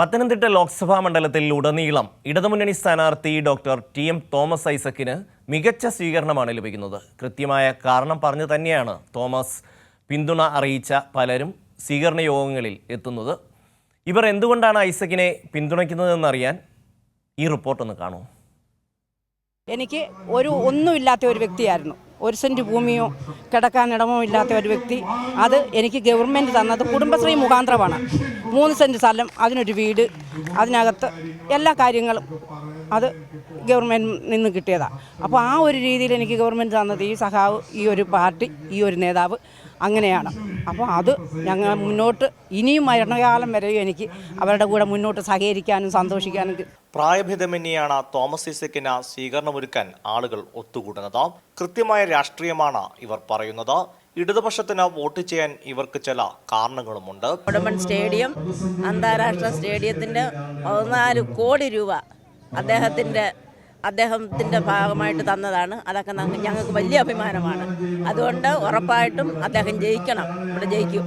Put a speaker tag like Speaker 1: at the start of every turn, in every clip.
Speaker 1: പത്തനംതിട്ട ലോക്സഭാ മണ്ഡലത്തിൽ ഉടനീളം ഇടതുമുന്നണി സ്ഥാനാർത്ഥി ഡോക്ടർ ടി എം തോമസ് ഐസക്കിന് മികച്ച സ്വീകരണമാണ് ലഭിക്കുന്നത്. കൃത്യമായ കാരണം പറഞ്ഞു തന്നെയാണ് തോമസ് പിന്തുണ അറിയിച്ച പലരും സ്വീകരണ യോഗങ്ങളിൽ എത്തുന്നത്. ഇവർ എന്തുകൊണ്ടാണ് ഐസക്കിനെ പിന്തുണയ്ക്കുന്നതെന്നറിയാൻ ഈ റിപ്പോർട്ടൊന്ന് കാണൂ.
Speaker 2: എനിക്ക് ഒരു ഒന്നുമില്ലാത്ത ഒരു വ്യക്തിയായിരുന്നു. ഒരു സെന്റ് ഭൂമിയോ കിടക്കാനിടമോ ഇല്ലാത്ത ഒരു വ്യക്തി. അത് എനിക്ക് ഗവൺമെന്റ് തന്നത് കുടുംബശ്രീ മുഖാന്തരമാണ്. മൂന്ന് സെന്റ് സ്ഥലം അതിനൊരു വീട് അതിനകത്ത് എല്ലാ കാര്യങ്ങളും അത് ഗവൺമെന്റ് നിന്ന് കിട്ടിയതാണ് അപ്പോൾ ആ ഒരു രീതിയിൽ എനിക്ക് ഗവൺമെന്റ് തന്നത് ഈ സഖാവ് ഈ ഒരു പാർട്ടി ഈ ഒരു നേതാവ് അങ്ങനെയാണ്. അപ്പോൾ അത് ഞങ്ങൾ മുന്നോട്ട് ഇനിയും മരണകാലം വരെയും എനിക്ക് അവരുടെ കൂടെ മുന്നോട്ട് സഹകരിക്കാനും സന്തോഷിക്കാനും
Speaker 3: പ്രായഭേദമന്യെയാണ് തോമസ് ഈസക്കിന് സ്വീകരണമൊരുക്കാൻ ആളുകൾ ഒത്തുകൂടുന്നത്. കൃത്യമായ രാഷ്ട്രീയമാണ് ഇവർ പറയുന്നത്. ഇടതുപക്ഷത്തിന് വോട്ട് ചെയ്യാൻ ഇവർക്ക് ചില കാരണങ്ങളുമുണ്ട്.
Speaker 4: ഉടമ്പൻ സ്റ്റേഡിയം അന്താരാഷ്ട്ര സ്റ്റേഡിയത്തിന്റെ പതിനാല് കോടി രൂപ അദ്ദേഹത്തിന്റെ അദ്ദേഹത്തിന്റെ ഭാഗമായിട്ട് തന്നതാണ്. അതൊക്കെ ഞങ്ങൾക്ക് വലിയ അഭിമാനമാണ്. അതുകൊണ്ട് ഉറപ്പായിട്ടും അദ്ദേഹം ജയിക്കണം. ഇവിടെ ജയിക്കും.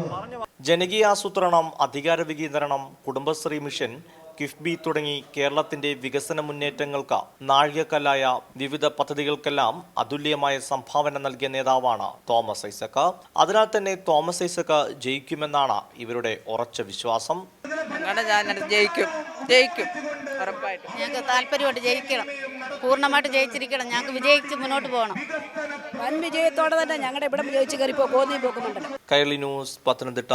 Speaker 3: ജനകീയാസൂത്രണം അധികാര വികേന്ദ്രണം കുടുംബശ്രീ മിഷൻ കിഫ്ബി തുടങ്ങി കേരളത്തിന്റെ വികസന മുന്നേറ്റങ്ങൾക്ക് നാഴികക്കല്ലായ വിവിധ പദ്ധതികൾക്കെല്ലാം അതുല്യമായ സംഭാവന നൽകിയ നേതാവാണ് തോമസ് ഐസക്ക് അതിനാൽ തന്നെ തോമസ് ഐസക്ക് ജയിക്കുമെന്നാണ് ഇവരുടെ ഉറച്ച വിശ്വാസം.
Speaker 5: ജയിക്കും. ജയിക്കും. ഉറപ്പായിട്ടും.
Speaker 6: ഞങ്ങൾക്ക് താല്പര്യമായിട്ട് ജയിക്കണം. പൂർണമായിട്ട് ജയിച്ചിരിക്കണം. ഞങ്ങൾക്ക് വിജയിച്ച് മുന്നോട്ട് പോകണം.
Speaker 2: വൻ വിജയത്തോടെ തന്നെ ഞങ്ങളുടെ ഇവിടെ വിജയിച്ച് കയറിപ്പോ കോന്നി പോക്കുന്നുണ്ടല്ലോ
Speaker 3: കൈരളി ന്യൂസ് പത്തനംതിട്ട.